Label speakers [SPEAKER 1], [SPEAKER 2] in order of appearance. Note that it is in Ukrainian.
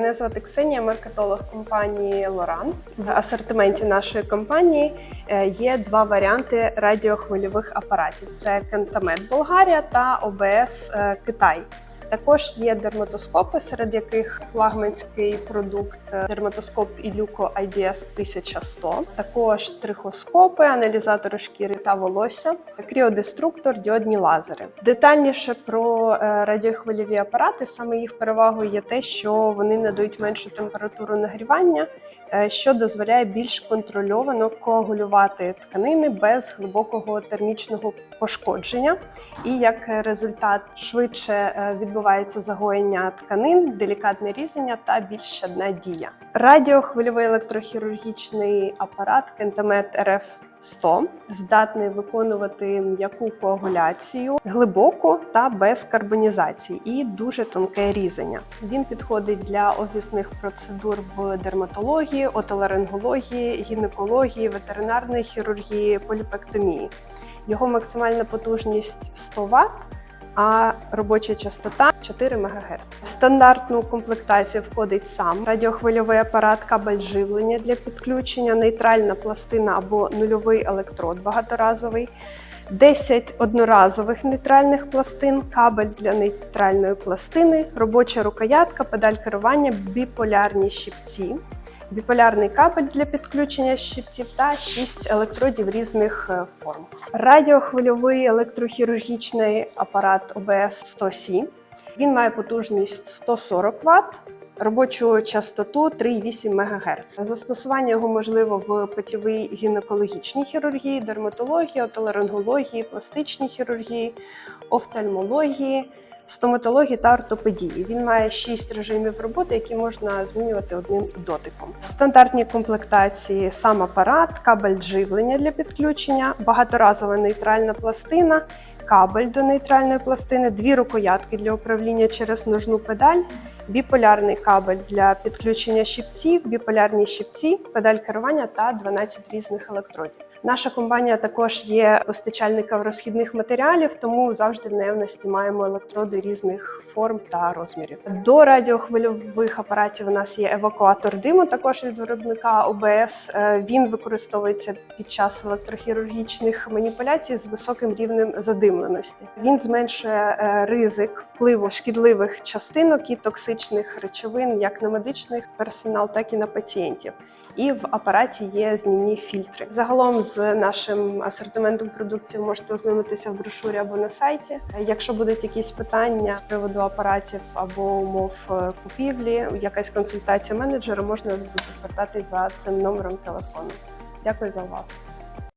[SPEAKER 1] Мене звати Ксенія, маркетолог компанії Лоран. В асортименті нашої компанії е, є два варіанти радіохвильових апаратів: це Кентамет Болгарія та ОБС е, Китай. Також є дерматоскопи, серед яких флагманський продукт е, дерматоскоп Ілюко IDS 1100, також трихоскопи, аналізатори шкіри та волосся, кріодеструктор, діодні лазери. Детальніше про е, радіохвильові апарати, саме їх перевагою є те, що вони надають меншу температуру нагрівання, е, що дозволяє більш контрольовано коагулювати тканини без глибокого термічного пошкодження. І як результат швидше е, відбувається загоєння тканин, делікатне різання та більш щадна дія. Радіохвильовий електрохірургічний апарат Кентамет РФ 100 здатний виконувати м'яку коагуляцію глибоку та без карбонізації і дуже тонке різання. Він підходить для офісних процедур в дерматології, отоларингології, гінекології, ветеринарної хірургії, поліпектомії. Його максимальна потужність 100 Вт, а робоча частота 4 МГц. В стандартну комплектацію входить сам радіохвильовий апарат, кабель живлення для підключення, нейтральна пластина або нульовий електрод багаторазовий. 10 одноразових нейтральних пластин, кабель для нейтральної пластини, робоча рукоятка, педаль керування, біполярні щипці, біполярний кабель для підключення щиптів та 6 електродів різних е, форм. Радіохвильовий електрохірургічний апарат ОБС 100 c Він має потужність 140 Вт. Робочу частоту 3,8 МГц. Застосування його можливо в петльовій гінекологічній хірургії, дерматології, отоларингології, пластичній хірургії, офтальмології, стоматології та ортопедії. Він має 6 режимів роботи, які можна змінювати одним дотиком. В стандартній комплектації сам апарат, кабель живлення для підключення, багаторазова нейтральна пластина. Кабель до нейтральної пластини, дві рукоятки для управління через ножну педаль, біполярний кабель для підключення щипців, біполярні щипці, педаль керування та 12 різних електродів. Наша компанія також є постачальником розхідних матеріалів, тому завжди в наявності маємо електроди різних форм та розмірів. До радіохвильових апаратів у нас є евакуатор диму, також від виробника ОБС. Е, Він використовується під час електрохірургічних маніпуляцій з високим рівнем задимленості. Він зменшує е, ризик впливу шкідливих частинок і токсичних речовин як на медичний персонал, так і на пацієнтів. І в апараті є знімні фільтри. Загалом з нашим асортиментом продукції можете ознайомитися в брошурі або на сайті. Якщо будуть якісь питання з приводу апаратів або умов е, купівлі, якась консультація менеджера, можна буде звертатись за цим номером телефону. Дякую за увагу.